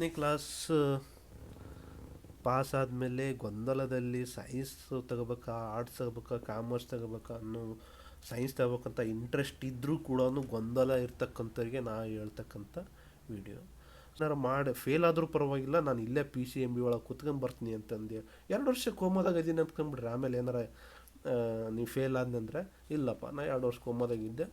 ಹತ್ತನೇ class pass ಆದಮೇಲೆ ಗೊಂದಲದಲ್ಲಿ ಸೈನ್ಸ್ ತಗೋಬೇಕಾ ಆರ್ಟ್ಸ್ ತಗೋಬೇಕಾ ಕಾಮರ್ಸ್ ತಗೋಬೇಕಾ ಅನ್ನೋ ಸೈನ್ಸ್ ತಗೋಬೇಕಂತ ಇಂಟ್ರೆಸ್ಟ್ ಇದ್ದರೂ ಕೂಡ ಗೊಂದಲ ಇರ್ತಕ್ಕಂಥವ್ರಿಗೆ ನಾ ಹೇಳ್ತಕ್ಕಂಥ ವಿಡಿಯೋ ನಾನು ಮಾಡಿ ಫೇಲ್ ಆದರೂ ಪರವಾಗಿಲ್ಲ, ನಾನು ಇಲ್ಲೇ ಪಿ ಸಿ ಎಂ ಬಿ ಒಳಗೆ ಕುತ್ಕೊಂಡು ಬರ್ತೀನಿ ಅಂತಂದು. ಎರಡು ವರ್ಷ ಕೋಮದಾಗ ಇದ್ದೀನಿ ಅಂದ್ಕೊಂಡ್ಬಿಡ್ರಿ ಆಮೇಲೆ ಏನಾರ ನೀವು ಫೇಲ್ ಆದ್ನಂದ್ರೆ ಇಲ್ಲಪ್ಪ, ನಾ ಎರಡು ವರ್ಷ ಕೋಮದಾಗಿದ್ದೆ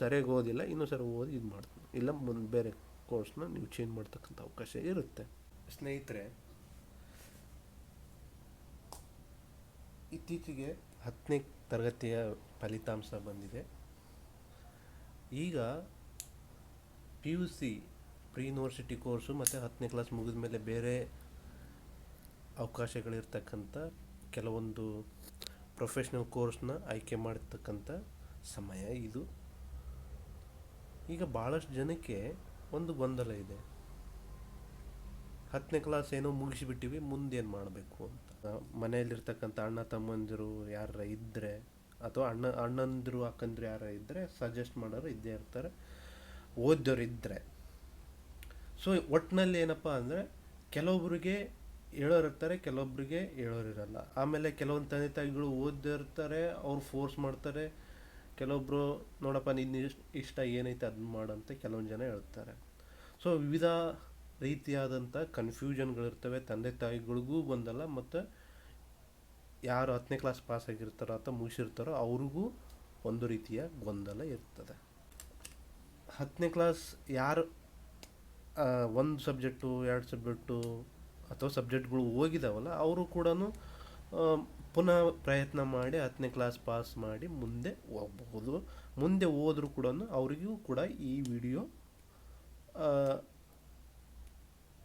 ಸರಿಯಾಗಿ ಓದಿಲ್ಲ ಇನ್ನೂ ಸರಿ ಓದಿ ಇದು ಮಾಡ್ತೀನಿ ಇಲ್ಲ, ಮುಂದೆ ಬೇರೆ ಕೋರ್ಸ್ನ ನೀವು ಚೇಂಜ್ ಮಾಡ್ತಕ್ಕಂಥ ಅವಕಾಶ ಇರುತ್ತೆ. ಸ್ನೇಹಿತರೆ, ಇತ್ತೀಚೆಗೆ ಹತ್ತನೇ ತರಗತಿಯ ಫಲಿತಾಂಶ ಬಂದಿದೆ. ಈಗ P U C pre university course ಮತ್ತು ಹತ್ತನೇ ಕ್ಲಾಸ್ ಮುಗಿದ ಮೇಲೆ ಬೇರೆ ಅವಕಾಶಗಳಿರ್ತಕ್ಕಂಥ ಕೆಲವೊಂದು ಪ್ರೊಫೆಷ್ನಲ್ ಕೋರ್ಸ್ನ ಆಯ್ಕೆ ಮಾಡ್ತಕ್ಕಂಥ ಸಮಯ ಇದು. ಈಗ ಭಾಳಷ್ಟು ಜನಕ್ಕೆ ಒಂದು ಗೊಂದಲ ಇದೆ. ಹತ್ತನೇ ಕ್ಲಾಸ್ ಏನೋ ಮುಗಿಸಿಬಿಟ್ಟಿವಿ ಮುಂದೇನು ಮಾಡಬೇಕು ಅಂತ. ಮನೆಯಲ್ಲಿರ್ತಕ್ಕಂಥ ಅಣ್ಣ ತಮ್ಮಂದಿರು ಯಾರ ಇದ್ದರೆ ಅಥವಾ ಅಣ್ಣ, ಅಣ್ಣಂದಿರು ಅಕ್ಕಂದಿರು ಯಾರ ಇದ್ದರೆ ಸಜೆಸ್ಟ್ ಮಾಡೋರು ಇದ್ದೇ ಇರ್ತಾರೆ ಓದೋರು ಇದ್ದರೆ ಸೊ ಒಟ್ಟಿನಲ್ಲಿ ಏನಪ್ಪ ಅಂದರೆ, ಕೆಲವೊಬ್ರಿಗೆ ಹೇಳೋರು ಇರ್ತಾರೆ, ಕೆಲವೊಬ್ರಿಗೆ ಹೇಳೋರು ಇರಲ್ಲ. ಆಮೇಲೆ ಕೆಲವೊಂದು ತಂದೆ ತಾಯಿಗಳು ಓದಿರ್ತಾರೆ ಅವ್ರು ಫೋರ್ಸ್ ಮಾಡ್ತಾರೆ ಕೆಲವೊಬ್ಬರು ನೋಡಪ್ಪ ನಿನ್ನ ಇಷ್ಟ ಇಷ್ಟ ಏನೈತೆ ಅದನ್ನ ಮಾಡಂತ ಕೆಲವೊಂದು ಜನ ಹೇಳ್ತಾರೆ. ಸೊ, ವಿವಿಧ ರೀತಿಯಾದಂಥ ಕನ್ಫ್ಯೂಷನ್ಗಳಿರ್ತವೆ ತಂದೆ ತಾಯಿಗಳಿಗೂ ಬಂದಲ್ಲ ಮತ್ತು ಯಾರು ಹತ್ತನೇ ಕ್ಲಾಸ್ ಪಾಸ್ ಆಗಿರ್ತಾರೋ ಅಥವಾ ಮುಗಿಸಿರ್ತಾರೋ ಅವ್ರಿಗೂ ಒಂದು ರೀತಿಯ ಗೊಂದಲ ಇರ್ತದೆ. ಹತ್ತನೇ ಕ್ಲಾಸ್ ಯಾರು ಒಂದು ಸಬ್ಜೆಕ್ಟು ಎರಡು ಸಬ್ಜೆಕ್ಟು ಅಥವಾ ಸಬ್ಜೆಕ್ಟ್ಗಳು ಹೋಗಿದಾವಲ್ಲ, ಅವರು ಕೂಡ ಪುನಃ ಪ್ರಯತ್ನ ಮಾಡಿ ಹತ್ತನೇ ಕ್ಲಾಸ್ ಪಾಸ್ ಮಾಡಿ ಮುಂದೆ ಹೋಗಬಹುದು. ಮುಂದೆ ಹೋದರೂ ಕೂಡ ಅವರಿಗೂ ಕೂಡ ಈ ವಿಡಿಯೋ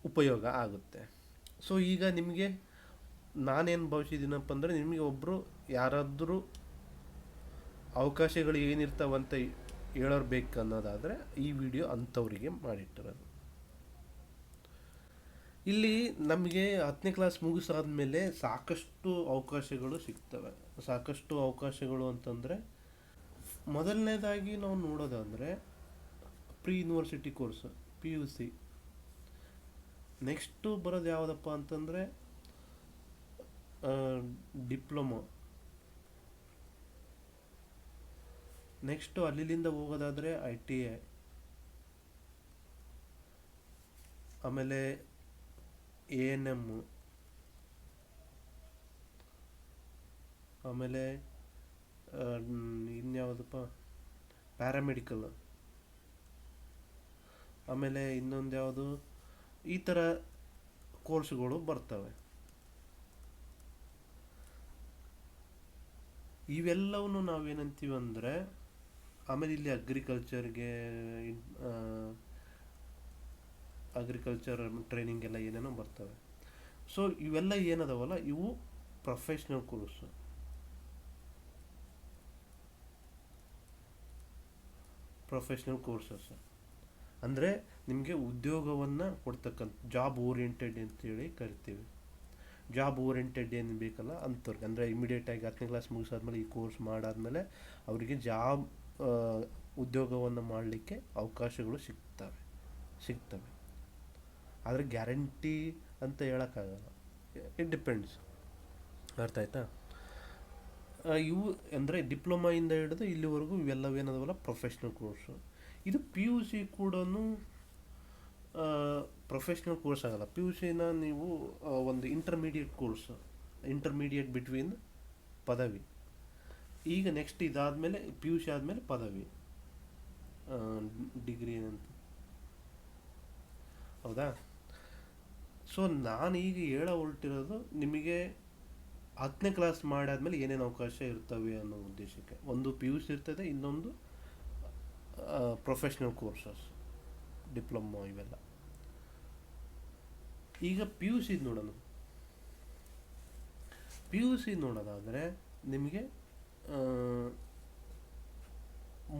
ಉಪಯೋಗ ಆಗುತ್ತೆ. ಸೊ ಈಗ ನಿಮಗೆ ನಾನೇನು ಭಾವಿಸಿದ್ದೀನಪ್ಪ ಅಂದರೆ ನಿಮಗೆ ಒಬ್ಬರು ಯಾರಾದರೂ ಅವಕಾಶಗಳು ಏನಿರ್ತಾವಂತ ಹೇಳೋರು ಬೇಕು ಅನ್ನೋದಾದರೆ ಈ ವಿಡಿಯೋ ಅಂಥವರಿಗೆ ಮಾಡಿಟ್ಟಿರೋದು. ಇಲ್ಲಿ ನಮಗೆ ಹತ್ತನೇ ಕ್ಲಾಸ್ ಮುಗಿಸಾದ್ಮೇಲೆ ಸಾಕಷ್ಟು ಅವಕಾಶಗಳು ಸಿಗ್ತವೆ. ಸಾಕಷ್ಟು ಅವಕಾಶಗಳು ಅಂತಂದರೆ, ಮೊದಲನೇದಾಗಿ ನಾವು ನೋಡೋದಂದರೆ pre university course P U C next ಬರೋದು ಯಾವುದಪ್ಪ ಅಂತಂದರೆ ಡಿಪ್ಲೊಮೊ ನೆಕ್ಸ್ಟು ಅಲ್ಲಿಂದ ಹೋಗೋದಾದರೆ ಐ ಟಿ ಐ ಆಮೇಲೆ ಎ ಎನ್ ಎಮ್ಮು ಆಮೇಲೆ ಇನ್ಯಾವುದಪ್ಪ? ಪ್ಯಾರಾಮೆಡಿಕಲ್. ಆಮೇಲೆ ಇನ್ನೊಂದು ಯಾವುದು ಈ ಥರ ಕೋರ್ಸ್ಗಳು ಬರ್ತವೆ. ಇವೆಲ್ಲವನ್ನು ನಾವೇನಂತೀವಿ ಅಂದರೆ ಆಮೇಲೆ ಇಲ್ಲಿ ಅಗ್ರಿಕಲ್ಚರ್ಗೆ ಅಗ್ರಿಕಲ್ಚರ್ ಟ್ರೈನಿಂಗ್ ಎಲ್ಲ ಏನೇನೋ ಬರ್ತವೆ. ಸೊ ಇವೆಲ್ಲ ಏನದವಲ್ಲ, ಇವು ಪ್ರೊಫೆಷ್ನಲ್ ಕೋರ್ಸ್ ಪ್ರೊಫೆಷ್ನಲ್ ಕೋರ್ಸಸ್ ಅಂದರೆ, ನಿಮಗೆ ಉದ್ಯೋಗವನ್ನು ಕೊಡ್ತಕ್ಕಂಥ ಜಾಬ್ ಓರಿಯೆಂಟೆಡ್ ಅಂತೇಳಿ ಕರಿತೀವಿ. ಜಾಬ್ ಓರಿಯೆಂಟೆಡ್ ಏನು ಬೇಕಲ್ಲ ಅಂಥವ್ರಿಗೆ. ಅಂದರೆ ಇಮಿಡಿಯೇಟಾಗಿ ಹತ್ತನೇ ಕ್ಲಾಸ್ ಮುಗಿಸಾದ್ಮೇಲೆ ಈ ಕೋರ್ಸ್ ಮಾಡಾದ್ಮೇಲೆ ಅವರಿಗೆ ಜಾಬ್ ಉದ್ಯೋಗವನ್ನು ಮಾಡಲಿಕ್ಕೆ ಅವಕಾಶಗಳು ಸಿಗ್ತವೆ. ಸಿಗ್ತವೆ. ಆದರೆ ಗ್ಯಾರಂಟಿ ಅಂತ ಹೇಳೋಕ್ಕಾಗಲ್ಲ. ಇಟ್ ಡಿಪೆಂಡ್ಸ್ ಅರ್ಥ ಆಯ್ತಾ? ಇವು ಅಂದರೆ ಡಿಪ್ಲೊಮಾಯಿಂದ ಹಿಡಿದು ಇಲ್ಲಿವರೆಗೂ ಇವೆಲ್ಲವೇನದವಲ್ಲ ಪ್ರೊಫೆಷ್ನಲ್ ಕೋರ್ಸು ಇದು ಪಿ ಯು ಸಿ ಕೂಡ ಪ್ರೊಫೆಷ್ನಲ್ ಕೋರ್ಸ್ ಆಗಲ್ಲ. ಪಿ ಯು ಸಿನ ನೀವು ಒಂದು ಇಂಟರ್ಮೀಡಿಯೇಟ್ ಕೋರ್ಸ್ ಇಂಟರ್ಮೀಡಿಯೇಟ್ ಬಿಟ್ವೀನ್ ಪದವಿ. ಈಗ ನೆಕ್ಸ್ಟ್ ಇದಾದಮೇಲೆ ಪಿ ಯು ಸಿ ಆದಮೇಲೆ ಪದವಿ. ಡಿಗ್ರಿ ಏನಂತ. ಹೌದಾ? ಸೊ ನಾನು ಈಗ ಹೇಳ ಹೊರಟಿರೋದು ನಿಮಗೆ ಹತ್ತನೇ ಕ್ಲಾಸ್ ಮಾಡಾದ್ಮೇಲೆ ಏನೇನು ಅವಕಾಶ ಇರ್ತವೆ ಅನ್ನೋ ಉದ್ದೇಶಕ್ಕೆ. ಒಂದು ಪಿ ಯು ಸಿ ಇರ್ತದೆ, ಇನ್ನೊಂದು ಪ್ರೊಫೆಷ್ನಲ್ ಕೋರ್ಸಸ್ ಡಿಪ್ಲೊಮೊ ಇವೆಲ್ಲ. ಈಗ ಪಿ ಯು ಸಿ ನೋಡೋಣ. ಪಿ ಯು ಸಿ ನೋಡೋದಾದರೆ ನಿಮಗೆ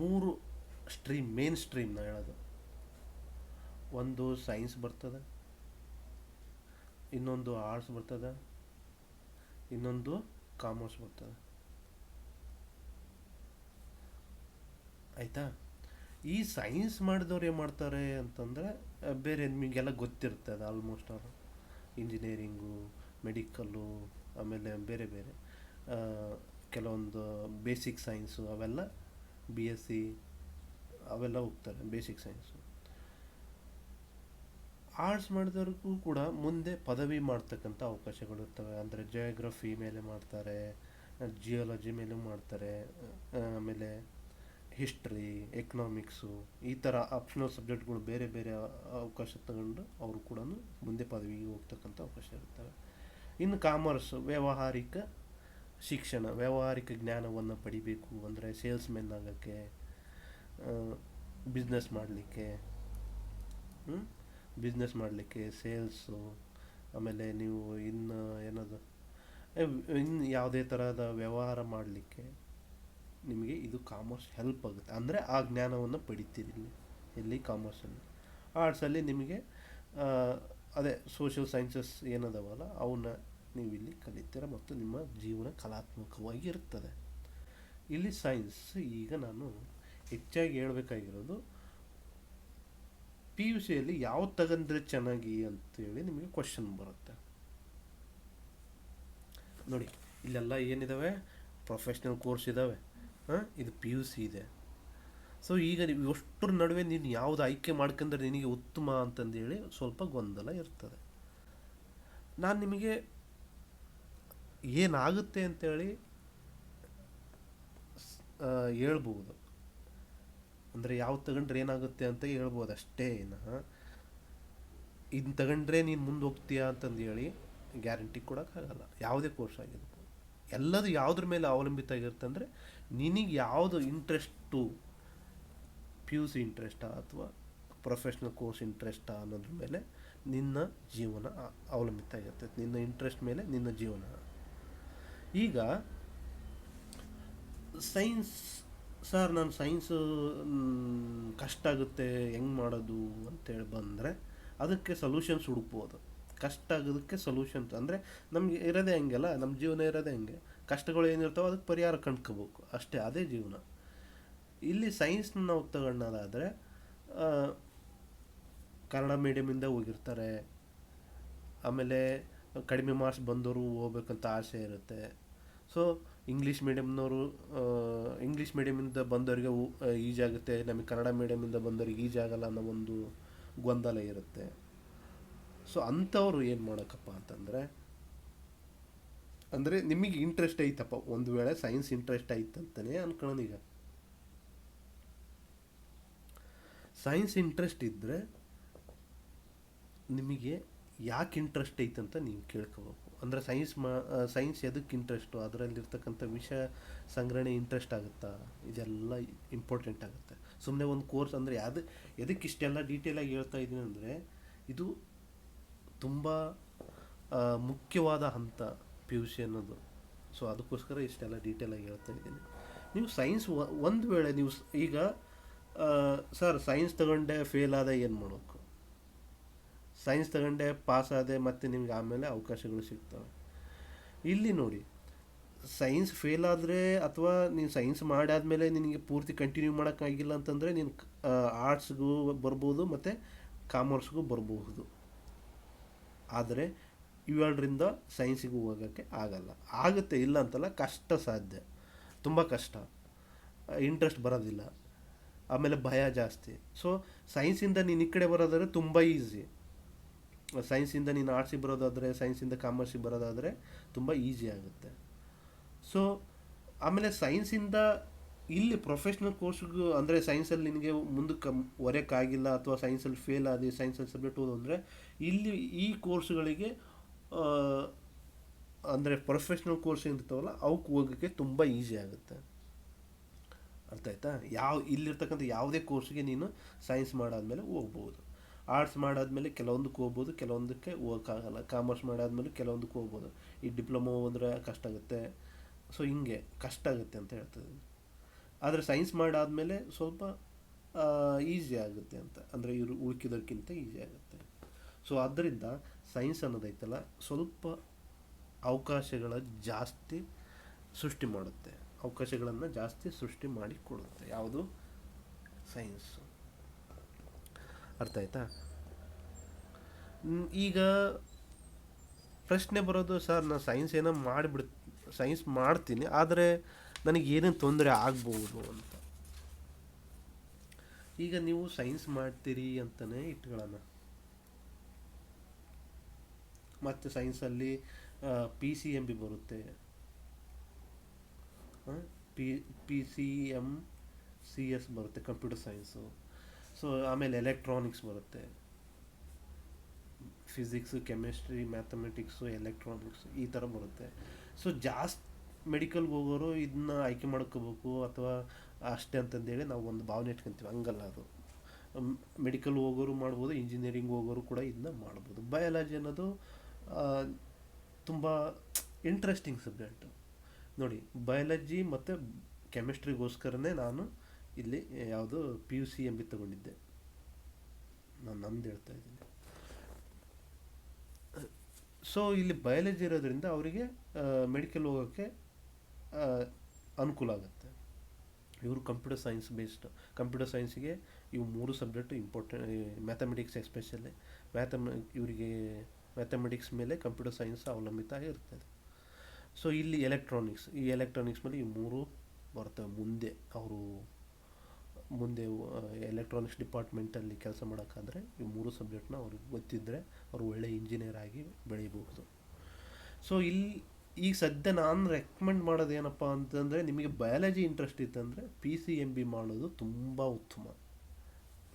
ಮೂರು ಸ್ಟ್ರೀಮ್ ಮೇನ್ ಸ್ಟ್ರೀಮ್ನ ಹೇಳೋದು. ಒಂದು ಸೈನ್ಸ್ ಬರ್ತದೆ. ಇನ್ನೊಂದು ಆರ್ಟ್ಸ್ ಬರ್ತದೆ, ಇನ್ನೊಂದು ಕಾಮರ್ಸ್ ಬರ್ತದೆ. ಆಯಿತಾ? ಈ ಸೈನ್ಸ್ ಮಾಡಿದವ್ರು ಏನು ಮಾಡ್ತಾರೆ ಅಂತಂದರೆ ಬೇರೆ ನಿಮಗೆಲ್ಲ ಗೊತ್ತಿರುತ್ತೆ ಅದು ಆಲ್ಮೋಸ್ಟ್ ಅವರು. ಇಂಜಿನಿಯರಿಂಗು ಮೆಡಿಕಲ್ಲು ಆಮೇಲೆ ಬೇರೆ ಬೇರೆ. ಕೆಲವೊಂದು ಬೇಸಿಕ್ ಸೈನ್ಸು ಅವೆಲ್ಲ ಬಿ ಎಸ್ ಸಿ ಅವೆಲ್ಲ ಹೋಗ್ತಾರೆ ಬೇಸಿಕ್ ಸೈನ್ಸು ಆರ್ಟ್ಸ್ ಮಾಡಿದವ್ರಿಗೂ ಕೂಡ ಮುಂದೆ ಪದವಿ ಮಾಡ್ತಕ್ಕಂಥ ಅವಕಾಶಗಳು ಇರ್ತವೆ. ಅಂದರೆ ಜಿಯೋಗ್ರಫಿ ಮೇಲೆ ಮಾಡ್ತಾರೆ ಜಿಯೋಲಜಿ ಮೇಲೂ ಮಾಡ್ತಾರೆ ಆಮೇಲೆ ಹಿಸ್ಟ್ರಿ ಎಕನಾಮಿಕ್ಸು ಈ ಥರ ಆಪ್ಷನಲ್ ಸಬ್ಜೆಕ್ಟ್ಗಳು ಬೇರೆ ಬೇರೆ ಅವಕಾಶ ತಗೊಂಡು ಅವರು ಕೂಡ ಮುಂದೆ ಪದವಿಗೆ ಹೋಗ್ತಕ್ಕಂಥ ಅವಕಾಶ ಇರ್ತವೆ. ಇನ್ನು ಕಾಮರ್ಸ್ ವ್ಯಾವಹಾರಿಕ ಶಿಕ್ಷಣ, ವ್ಯಾವಹಾರಿಕ ಜ್ಞಾನವನ್ನು ಪಡಿಬೇಕು ಅಂದರೆ ಸೇಲ್ಸ್ಮೆನ್ ಆಗೋಕ್ಕೆ ಬಿಸ್ನೆಸ್ ಮಾಡಲಿಕ್ಕೆ ಬಿಸ್ನೆಸ್ ಮಾಡಲಿಕ್ಕೆ ಸೇಲ್ಸು ಆಮೇಲೆ ನೀವು ಇನ್ನು ಏನದು ಇನ್ನು ಯಾವುದೇ ಥರದ ವ್ಯವಹಾರ ಮಾಡಲಿಕ್ಕೆ ನಿಮಗೆ ಇದು ಕಾಮರ್ಸ್ ಹೆಲ್ಪ್ ಆಗುತ್ತೆ. ಅಂದರೆ ಆ ಜ್ಞಾನವನ್ನು ಪಡಿತೀರಿ ಇಲ್ಲಿ ಇಲ್ಲಿ ಕಾಮರ್ಸಲ್ಲಿ ಆರ್ಟ್ಸಲ್ಲಿ ನಿಮಗೆ ಅದೇ ಸೋಷಿಯಲ್ ಸೈನ್ಸಸ್ ಏನದವಲ್ಲ, ಅವನ್ನ ನೀವು ಇಲ್ಲಿ ಕಲಿತೀರ ಮತ್ತು ನಿಮ್ಮ ಜೀವನ ಕಲಾತ್ಮಕವಾಗಿ ಇರ್ತದೆ. ಇಲ್ಲಿ ಸೈನ್ಸ್ ಈಗ ನಾನು ಹೆಚ್ಚಾಗಿ ಹೇಳಬೇಕಾಗಿರೋದು ಪಿ ಯು ಸಿಯಲ್ಲಿ ಯಾವ ತಗೊಂಡ್ರೆ ಚೆನ್ನಾಗಿ ಅಂತೇಳಿ ನಿಮಗೆ ಕ್ವಶನ್ ಬರುತ್ತೆ. ನೋಡಿ, ಇಲ್ಲೆಲ್ಲ ಏನಿದ್ದಾವೆ ಪ್ರೊಫೆಷ್ನಲ್ ಕೋರ್ಸ್ ಇದ್ದಾವೆ ಹಾಂ, ಇದು ಪಿ ಯು ಸಿ ಇದೆ. ಸೊ ಈಗ ನೀವು ಎಷ್ಟರ ನಡುವೆ ನೀನು ಯಾವುದು ಆಯ್ಕೆ ಮಾಡ್ಕೊಂಡ್ರೆ ನಿನಗೆ ಉತ್ತಮ ಅಂತಂದೇಳಿ ಸ್ವಲ್ಪ ಗೊಂದಲ ಇರ್ತದೆ. ನಾನು ನಿಮಗೆ ಏನಾಗುತ್ತೆ ಅಂತೇಳಿ ಹೇಳ್ಬೋದು. ಅಂದರೆ ಯಾವ್ದು ತಗೊಂಡ್ರೆ ಏನಾಗುತ್ತೆ ಅಂತ ಹೇಳ್ಬೋದು ಅಷ್ಟೇ ಇನ್ನು. ಇದನ್ನ ತಗೊಂಡ್ರೆ ನೀನು ಮುಂದೆ ಹೋಗ್ತೀಯಾ ಅಂತಂದು ಹೇಳಿ ಗ್ಯಾರಂಟಿ ಕೊಡೋಕ್ಕಾಗಲ್ಲ ಯಾವುದೇ ಕೋರ್ಸ್ ಆಗಿರ್ಬೋದು. ಎಲ್ಲದು ಯಾವುದ್ರ ಮೇಲೆ ಅವಲಂಬಿತ ಆಗಿರುತ್ತೆ ಅಂದರೆ ನಿನಗೆ ಯಾವುದು ಇಂಟ್ರೆಸ್ಟು ಪಿ ಯು ಸಿ ಇಂಟ್ರೆಸ್ಟಾ ಅಥವಾ ಪ್ರೊಫೆಷ್ನಲ್ ಕೋರ್ಸ್ ಇಂಟ್ರೆಸ್ಟಾ ಅನ್ನೋದ್ರ ಮೇಲೆ ನಿನ್ನ ಜೀವನ ಅವಲಂಬಿತ ಆಗಿರುತ್ತೆ. ನಿನ್ನ ಇಂಟ್ರೆಸ್ಟ್ ಮೇಲೆ ನಿನ್ನ ಜೀವನ. ಈಗ ಸೈನ್ಸ್ ಸರ್, ನಾನು ಸೈನ್ಸು ಕಷ್ಟ ಆಗುತ್ತೆ, ಹೆಂಗೆ ಮಾಡೋದು ಅಂತೇಳಿ ಬಂದರೆ ಅದಕ್ಕೆ ಸೊಲ್ಯೂಷನ್ಸ್ ಹುಡುಕ್ಬೋದು. ಕಷ್ಟ ಆಗೋದಕ್ಕೆ ಸೊಲ್ಯೂಷನ್ಸ್ ಅಂದರೆ ನಮಗೆ ಇರೋದೇ ಹಂಗೆಲ್ಲ ನಮ್ಮ ಜೀವನ ಇರೋದೇ ಹಂಗೆ. ಕಷ್ಟಗಳು ಏನಿರ್ತಾವೆ ಅದಕ್ಕೆ ಪರಿಹಾರ ಕಂಡ್ಕೋಬೇಕು. ಅಷ್ಟೇ, ಅದೇ ಜೀವನ. ಇಲ್ಲಿ ಸೈನ್ಸ್ನ ನಾವು ತಗೊಳ್ಳೋದಾದರೆ ಕನ್ನಡ ಮೀಡಿಯಮಿಂದ ಹೋಗಿರ್ತಾರೆ. ಆಮೇಲೆ ಕಡಿಮೆ ಮಾರ್ಕ್ಸ್ ಬಂದವರು ಹೋಗ್ಬೇಕಂತ ಆಸೆ ಇರುತ್ತೆ. ಸೊ ಇಂಗ್ಲೀಷ್ ಮೀಡಿಯಮ್ನವರು ಇಂಗ್ಲೀಷ್ ಮೀಡಿಯಮಿಂದ ಬಂದವರಿಗೆ ಈಜಾಗುತ್ತೆ ನಮಗೆ ಕನ್ನಡ ಮೀಡಿಯಮಿಂದ ಬಂದವರಿಗೆ ಈಜಾಗಲ್ಲ ಅನ್ನೋ ಒಂದು ಗೊಂದಲ ಇರುತ್ತೆ. ಸೊ ಅಂಥವ್ರು ಏನು ಮಾಡೋಕ್ಕಪ್ಪ ಅಂತಂದರೆ, ಅಂದರೆ ನಿಮಗೆ ಇಂಟ್ರೆಸ್ಟ್ ಐತಪ್ಪ. ಒಂದು ವೇಳೆ ಸೈನ್ಸ್ ಇಂಟ್ರೆಸ್ಟ್ ಐತಂತಲೇ ಅನ್ಕೊಳ್ಳೋಣ ಈಗ. ಸೈನ್ಸ್ ಇಂಟ್ರೆಸ್ಟ್ ಇದ್ದರೆ ನಿಮಗೆ ಯಾಕೆ ಇಂಟ್ರೆಸ್ಟ್ ಐತಂತ ನೀವು ಕೇಳ್ಕೋಬೇಕು. ಅಂದರೆ ಸೈನ್ಸ್ ಮಾ ಸೈನ್ಸ್ ಎದಕ್ಕೆ ಇಂಟ್ರೆಸ್ಟು ಅದರಲ್ಲಿರ್ತಕ್ಕಂಥ ವಿಷಯ ಸಂಗ್ರಹಣೆ ಇಂಟ್ರೆಸ್ಟ್ ಆಗುತ್ತಾ? ಇದೆಲ್ಲ ಇಂಪಾರ್ಟೆಂಟ್ ಆಗುತ್ತೆ. ಸುಮ್ಮನೆ ಒಂದು ಕೋರ್ಸ್ ಅಂದರೆ ಯಾವ್ದು ಎದಕ್ಕೆ ಇಷ್ಟೆಲ್ಲ ಡೀಟೇಲಾಗಿ ಹೇಳ್ತಾ ಇದ್ದೀನಿ ಅಂದರೆ, ಇದು ತುಂಬ ಮುಖ್ಯವಾದ ಹಂತ ಪಿ ಯು ಸಿ ಅನ್ನೋದು. ಸೊ ಅದಕ್ಕೋಸ್ಕರ ಇಷ್ಟೆಲ್ಲ ಡೀಟೇಲಾಗಿ ಹೇಳ್ತಾ ಇದ್ದೀನಿ. ನೀವು ಸೈನ್ಸ್ ಒಂದು ವೇಳೆ ನೀವು ಈಗ ಸರ್ ಸೈನ್ಸ್ ತಗೊಂಡೆ ಫೇಲ್ ಆದ ಏನು ಮಾಡಬೇಕು ಸೈನ್ಸ್ ತಗೊಂಡೆ ಪಾಸ್ ಆದೆ ಮತ್ತು ನಿಮ್ಗೆ ಆಮೇಲೆ ಅವಕಾಶಗಳು ಸಿಗ್ತವೆ. ಇಲ್ಲಿ ನೋಡಿ, ಸೈನ್ಸ್ ಫೇಲ್ ಆದರೆ ಅಥವಾ ನೀನು ಸೈನ್ಸ್ ಮಾಡಾದ್ಮೇಲೆ ನಿನಗೆ ಪೂರ್ತಿ ಕಂಟಿನ್ಯೂ ಮಾಡೋಕ್ಕಾಗಿಲ್ಲ ಅಂತಂದರೆ ನೀನು ಆರ್ಟ್ಸ್ಗೂ ಬರ್ಬೋದು ಮತ್ತು ಕಾಮರ್ಸ್ಗೂ ಬರಬಹುದು ಆದರೆ ಇವೆರಡರಿಂದ ಸೈನ್ಸಿಗೂ ಹೋಗೋಕ್ಕೆ ಆಗಲ್ಲ. ಆಗುತ್ತೆ ಇಲ್ಲ ಅಂತಲ್ಲ ಕಷ್ಟ ಸಾಧ್ಯ. ತುಂಬ ಕಷ್ಟ. ಇಂಟ್ರೆಸ್ಟ್ ಬರೋದಿಲ್ಲ. ಆಮೇಲೆ ಭಯ ಜಾಸ್ತಿ. ಸೊ ಸೈನ್ಸಿಂದ ನೀನು ಈ ಕಡೆ ಬರೋದಾದ್ರೆ ತುಂಬ ಈಸಿ ಸೈನ್ಸಿಂದ ನೀನು ಆರ್ಟ್ಸಿಗೆ ಬರೋದಾದರೆ ಸೈನ್ಸಿಂದ ಕಾಮರ್ಸಿಗೆ ಬರೋದಾದರೆ ತುಂಬ ಈಸಿ ಆಗುತ್ತೆ. ಸೊ ಆಮೇಲೆ ಸೈನ್ಸಿಂದ ಇಲ್ಲಿ ಪ್ರೊಫೆಷ್ನಲ್ ಕೋರ್ಸ್ಗೂ ಅಂದರೆ ಸೈನ್ಸಲ್ಲಿ ನಿನಗೆ ಮುಂದಕ್ಕೆ ಒರೆಯೋಕ್ಕಾಗಿಲ್ಲ ಅಥವಾ ಸೈನ್ಸಲ್ಲಿ ಫೇಲ್ ಆದಿ ಸೈನ್ಸಲ್ಲಿ ಸಬ್ಜೆಕ್ಟ್ ಓದು ಅಂದರೆ ಇಲ್ಲಿ ಈ ಕೋರ್ಸ್ಗಳಿಗೆ ಅಂದರೆ ಪ್ರೊಫೆಷ್ನಲ್ ಕೋರ್ಸ್ ಏನಿರ್ತಾವಲ್ಲ ಅವಕ್ಕೆ ಹೋಗೋಕ್ಕೆ ತುಂಬ ಈಸಿ ಆಗುತ್ತೆ. ಅರ್ಥ ಆಯ್ತಾ? ಯಾವ, ಇಲ್ಲಿರ್ತಕ್ಕಂಥ ಯಾವುದೇ ಕೋರ್ಸ್ಗೆ ನೀನು ಸೈನ್ಸ್ ಮಾಡಾದ್ಮೇಲೆ ಹೋಗ್ಬೋದು. ಆರ್ಟ್ಸ್ ಮಾಡಾದಮೇಲೆ ಕೆಲವೊಂದಕ್ಕೆ ಹೋಗ್ಬೋದು, ಕೆಲವೊಂದಕ್ಕೆ ಹೋಗೋಕ್ಕಾಗಲ್ಲ. ಕಾಮರ್ಸ್ ಮಾಡಾದಮೇಲೆ ಕೆಲವೊಂದಕ್ಕೆ ಹೋಗ್ಬೋದು. ಈ ಡಿಪ್ಲೊಮೊ ಅಂದರೆ ಕಷ್ಟ ಆಗುತ್ತೆ. ಸೊ ಹಿಂಗೆ ಕಷ್ಟ ಆಗುತ್ತೆ ಅಂತ ಹೇಳ್ತದೆ ಆದರೆ ಸೈನ್ಸ್ ಮಾಡಾದಮೇಲೆ ಸ್ವಲ್ಪ ಈಸಿ ಆಗುತ್ತೆ ಅಂತ. ಅಂದರೆ ಇವರು ಉಳ್ಕಿದಕ್ಕಿಂತ ಈಸಿ ಆಗುತ್ತೆ. ಸೊ ಆದ್ದರಿಂದ ಸೈನ್ಸ್ ಅನ್ನೋದೈತಲ್ಲ, ಸ್ವಲ್ಪ ಅವಕಾಶಗಳ ಜಾಸ್ತಿ ಸೃಷ್ಟಿ ಮಾಡುತ್ತೆ. ಅವಕಾಶಗಳನ್ನು ಜಾಸ್ತಿ ಸೃಷ್ಟಿ ಮಾಡಿ ಕೊಡುತ್ತೆ. ಯಾವುದು? ಸೈನ್ಸು ಅರ್ಥ ಆಯ್ತಾ? ಈಗ ಪ್ರಶ್ನೆ ಬರೋದು, ಸರ್ ನಾನು ಸೈನ್ಸ್ ಏನೋ ಮಾಡಿಬಿಡ್ ಸೈನ್ಸ್ ಮಾಡ್ತೀನಿ, ಆದರೆ ನನಗೆ ಏನೇನು ತೊಂದರೆ ಆಗ್ಬೋದು ಅಂತ. ಈಗ ನೀವು ಸೈನ್ಸ್ ಮಾಡ್ತೀರಿ ಅಂತಲೇ ಇಟ್ಕೊಳ್ಳೋಣ. ಮತ್ತು ಸೈನ್ಸಲ್ಲಿ ಪಿ ಸಿ ಎಂ ಬಿ ಬರುತ್ತೆ. P P C M C S ಬರುತ್ತೆ ಕಂಪ್ಯೂಟರ್ ಸೈನ್ಸು ಸೊ ಆಮೇಲೆ ಎಲೆಕ್ಟ್ರಾನಿಕ್ಸ್ ಬರುತ್ತೆ. ಫಿಸಿಕ್ಸು ಕೆಮಿಸ್ಟ್ರಿ ಮ್ಯಾಥಮೆಟಿಕ್ಸು ಎಲೆಕ್ಟ್ರಾನಿಕ್ಸ್ ಈ ಥರ ಬರುತ್ತೆ. ಸೊ ಜಾಸ್ತಿ ಮೆಡಿಕಲ್ಗೆ ಹೋಗೋರು ಇದನ್ನ ಆಯ್ಕೆ ಮಾಡ್ಕೋಬೇಕು ಅಥವಾ ಅಷ್ಟೇ ಅಂತಂದೇಳಿ ನಾವು ಒಂದು ಭಾವನೆ ಇಟ್ಕೊಂತೀವಿ. ಹಂಗಲ್ಲ ಅದು. ಮೆಡಿಕಲ್ ಹೋಗೋರು ಮಾಡ್ಬೋದು ಇಂಜಿನಿಯರಿಂಗ್ ಹೋಗೋರು ಕೂಡ ಇದನ್ನ ಮಾಡ್ಬೋದು. ಬಯಾಲಜಿ ಅನ್ನೋದು ತುಂಬ ಇಂಟ್ರೆಸ್ಟಿಂಗ್ ಸಬ್ಜೆಕ್ಟು ನೋಡಿ ಬಯಾಲಜಿ ಮತ್ತು ಕೆಮಿಸ್ಟ್ರಿಗೋಸ್ಕರನೇ ನಾನು ಇಲ್ಲಿ ಯಾವುದು P U C M B ತಗೊಂಡಿದ್ದೆ. ನಾನು ನಂದು ಹೇಳ್ತಾ ಇದ್ದೀನಿ. ಸೊ ಇಲ್ಲಿ ಬಯಾಲಜಿ ಇರೋದ್ರಿಂದ ಅವರಿಗೆ ಮೆಡಿಕಲ್ ಹೋಗೋಕ್ಕೆ ಅನುಕೂಲ ಆಗುತ್ತೆ. ಇವರು ಕಂಪ್ಯೂಟರ್ ಸೈನ್ಸ್ ಬೇಸ್ಡ್ ಕಂಪ್ಯೂಟರ್ ಸೈನ್ಸಿಗೆ ಇವು ಮೂರು ಸಬ್ಜೆಕ್ಟು ಇಂಪಾರ್ಟೆಂಟ್ ಮ್ಯಾಥಮೆಟಿಕ್ಸ್ ಎಸ್ಪೆಷಲಿ ಮ್ಯಾಥಮ ಇವರಿಗೆ ಮ್ಯಾಥಮೆಟಿಕ್ಸ್ ಮೇಲೆ ಕಂಪ್ಯೂಟರ್ ಸೈನ್ಸ್ ಅವಲಂಬಿತ ಇರ್ತದೆ ಸೊ ಇಲ್ಲಿ ಎಲೆಕ್ಟ್ರಾನಿಕ್ಸ್ ಈ ಎಲೆಕ್ಟ್ರಾನಿಕ್ಸ್ ಮೇಲೆ ಈ ಮೂರು ಬರ್ತವೆ ಮುಂದೆ. ಅವರು ಮುಂದೆ ಎಲೆಕ್ಟ್ರಾನಿಕ್ಸ್ ಡಿಪಾರ್ಟ್ಮೆಂಟಲ್ಲಿ ಕೆಲಸ ಮಾಡೋಕ್ಕಾದರೆ ಈ ಮೂರು ಸಬ್ಜೆಕ್ಟ್ನ ಅವ್ರಿಗೆ ಗೊತ್ತಿದ್ದರೆ ಅವರು ಒಳ್ಳೆ ಇಂಜಿನಿಯರ್ ಆಗಿ ಬೆಳೀಬಹುದು. ಸೊ ಇಲ್ಲಿ ಈಗ ಸದ್ಯ ನಾನು ರೆಕಮೆಂಡ್ ಮಾಡೋದು ಏನಪ್ಪ ಅಂತಂದರೆ ನಿಮಗೆ ಬಯಾಲಜಿ ಇಂಟ್ರೆಸ್ಟ್ ಇತ್ತಂದರೆ ಪಿ ಸಿ ಎಂ ಬಿ ಮಾಡೋದು ತುಂಬ ಉತ್ತಮ.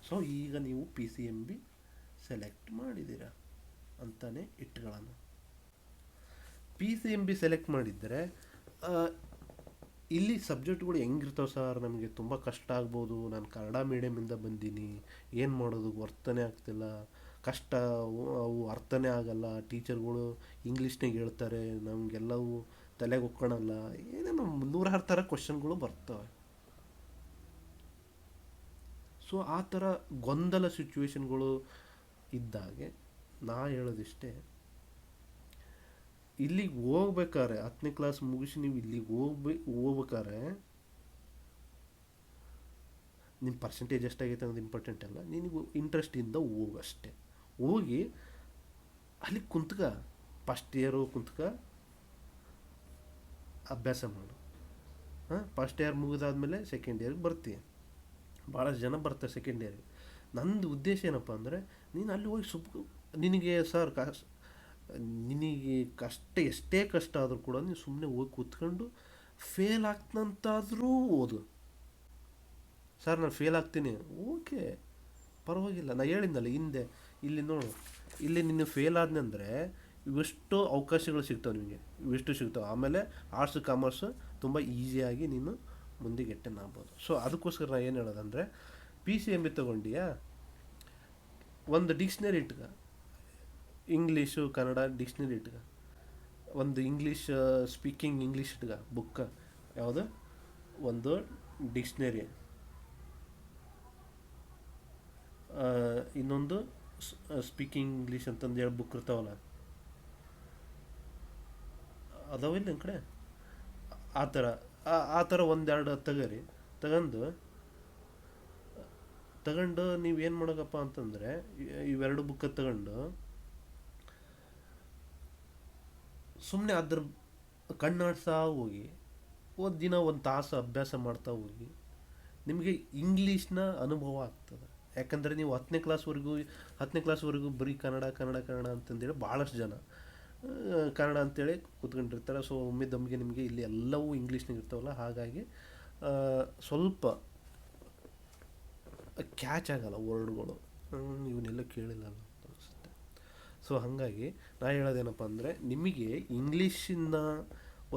ಸೊ ಈಗ ನೀವು P C M B select ಮಾಡಿದ್ದೀರ ಅಂತಲೇ ಇಟ್ಕೊಳ್ಳೋಣ. P C M B select ಮಾಡಿದರೆ ಇಲ್ಲಿ ಸಬ್ಜೆಕ್ಟ್ಗಳು ಹೆಂಗಿರ್ತಾವೆ ಸರ್? ನಮಗೆ ತುಂಬ ಕಷ್ಟ ಆಗ್ಬೋದು. ನಾನು ಕನ್ನಡ ಮೀಡಿಯಮಿಂದ ಬಂದೀನಿ. ಏನು ಮಾಡೋದು? ವರ್ತನೆ ಆಗ್ತಿಲ್ಲ. ಕಷ್ಟ, ಅವು ಅರ್ಥನೇ ಆಗಲ್ಲ. ಟೀಚರ್ಗಳು ಇಂಗ್ಲೀಷ್ನಾಗ ಹೇಳ್ತಾರೆ. ನಮಗೆಲ್ಲವೂ ತಲೆಗೆ ಒಕ್ಕೊಳಲ್ಲ ಏನೇನೋ ನೂರಾರು ಥರ ಕ್ವಶನ್ಗಳು ಬರ್ತವೆ. ಸೊ, ಆ ಥರ ಗೊಂದಲ ಸಿಚುವೇಶನ್ಗಳು ಇದ್ದಾಗೆ ನಾ ಹೇಳೋದಿಷ್ಟೇ ಇಲ್ಲಿಗೆ ಹೋಗ್ಬೇಕಾದ್ರೆ ಹತ್ತನೇ ಕ್ಲಾಸ್ ಮುಗಿಸಿ ನೀವು ಇಲ್ಲಿಗೆ ಹೋಗ್ಬೇ, ಹೋಗ್ಬೇಕಾದ್ರೆ ನಿಮ್ಮ ಪರ್ಸೆಂಟೇಜ್ ಎಷ್ಟಾಗೈತೆ ಅನ್ನೋದು ಇಂಪಾರ್ಟೆಂಟ್ ಅಲ್ಲ. ನಿನಗೆ ಇಂಟ್ರೆಸ್ಟಿಂದ ಹೋಗು ಅಷ್ಟೇ. ಹೋಗಿ ಅಲ್ಲಿ ಕುಂತ್ಕ ಫಸ್ಟ್ ಇಯರು ಕುಂತ್ಕ, ಅಭ್ಯಾಸ ಮಾಡು. ಹಾಂ ಫಸ್ಟ್ ಇಯರ್ ಮುಗಿದಾದ್ಮೇಲೆ ಸೆಕೆಂಡ್ ಇಯರ್ಗೆ ಬರ್ತೀಯ ಭಾಳಷ್ಟು ಜನ ಬರ್ತಾರೆ ಸೆಕೆಂಡ್ ಇಯರ್ಗೆ ನಂದು ಉದ್ದೇಶ ಏನಪ್ಪ ಅಂದರೆ, ನೀನು ಅಲ್ಲಿ ಹೋಗಿ ಸುಪ್, ನಿನಗೆ ಸರ್ ಕಷ್ಟ ನಿನಗೆ ಕಷ್ಟ, ಎಷ್ಟೇ ಕಷ್ಟ ಆದರೂ ಕೂಡ ನೀನು ಸುಮ್ಮನೆ ಹೋಗಿ ಕೂತ್ಕೊಂಡು ಫೇಲ್ ಆಗ್ತಂತಾದರೂ ಓದು. ಸರ್ ನಾನು ಫೇಲ್ ಆಗ್ತೀನಿ. ಓಕೆ ಪರವಾಗಿಲ್ಲ. ನಾನು ಹೇಳಿದ್ನಲ್ಲ ಹಿಂದೆ. ಇಲ್ಲಿ ನೋಡು. ಇಲ್ಲಿ ನೀನು ಫೇಲ್ ಆದ್ನಂದರೆ ಇವೆಷ್ಟು ಅವಕಾಶಗಳು ಸಿಗ್ತಾವೆ ನಿಮಗೆ. ಇವೆಷ್ಟು ಸಿಗ್ತಾವೆ. ಆಮೇಲೆ ಆರ್ಟ್ಸ್ ಕಾಮರ್ಸ್ ತುಂಬ ಈಸಿಯಾಗಿ ನೀನು ಮುಂದೆ ಗೆಟ್ಟನ್ ಆಗ್ಬೋದು. ಸೊ ಅದಕ್ಕೋಸ್ಕರ ನಾನು ಏನು ಹೇಳೋದಂದರೆ ಪಿ ಸಿ ಎಂ ಬಿ ತೊಗೊಂಡಿಯಾ? ಒಂದು ಡಿಕ್ಷ್ನರಿ ಇಟ್ಕ. ಇಂಗ್ಲೀಷು ಕನ್ನಡ ಡಿಕ್ಷ್ನರಿ ಇಟ್ಕ. ಒಂದು ಇಂಗ್ಲೀಷ್ ಸ್ಪೀಕಿಂಗ್ ಇಂಗ್ಲೀಷ್ ಇಟ್ಕ. ಬುಕ್ಕ ಯಾವುದು? ಒಂದು ಡಿಕ್ಷ್ನರಿ ಇನ್ನೊಂದು ಸ್ಪೀಕಿಂಗ್ ಇಂಗ್ಲೀಷ್ ಅಂತಂದು ಹೇಳಿ ಬುಕ್ ಇರ್ತಾವಲ್ಲ. ಅದಾವಿಲ್ಲ ನಿಮ್ಮ ಕಡೆ ಆ ಥರ. ಆ- ಥರ ಒಂದೆರಡು ತಗರಿ. ತಗೊಂಡು ತಗೊಂಡು ನೀವು ಏನು ಮಾಡೋಕಪ್ಪ ಅಂತಂದರೆ ಇವೆರಡು ಬುಕ್ಕ ತಗೊಂಡು ಸುಮ್ಮನೆ ಅದ್ರ ಕಣ್ಣಾಡ್ತಾ ಹೋಗಿ, ಒಂದು ದಿನ ಒಂದು ತಾಸು ಅಭ್ಯಾಸ ಮಾಡ್ತಾ ಹೋಗಿ, ನಿಮಗೆ ಇಂಗ್ಲೀಷ್ನ ಅನುಭವ ಆಗ್ತದೆ. ಯಾಕಂದರೆ ನೀವು ಹತ್ತನೇ ಕ್ಲಾಸ್ವರೆಗೂ ಹತ್ತನೇ ಕ್ಲಾಸ್ವರೆಗೂ ಬರೀ ಕನ್ನಡ ಕನ್ನಡ ಕನ್ನಡ ಅಂತಂದೇಳಿ ಭಾಳಷ್ಟು ಜನ ಕನ್ನಡ ಅಂತೇಳಿ ಕೂತ್ಕೊಂಡಿರ್ತಾರೆ. ಸೊ, ಒಮ್ಮೆ ದಮ್ಗೆ ನಿಮಗೆ ಇಲ್ಲಿ ಎಲ್ಲವೂ ಇಂಗ್ಲೀಷ್ನಾಗ ಇರ್ತಾವಲ್ಲ, ಹಾಗಾಗಿ ಸ್ವಲ್ಪ ಕ್ಯಾಚ್ ಆಗಲ್ಲ ವರ್ಡ್ಗಳು. ಇವನ್ನೆಲ್ಲ ಕೇಳಿಲ್ಲ ಅಂತ ಅನಿಸುತ್ತೆ ಸೊ ಹಾಗಾಗಿ ನಾ ಹೇಳೋದೇನಪ್ಪ ಅಂದರೆ ನಿಮಗೆ ಇಂಗ್ಲೀಷಿನ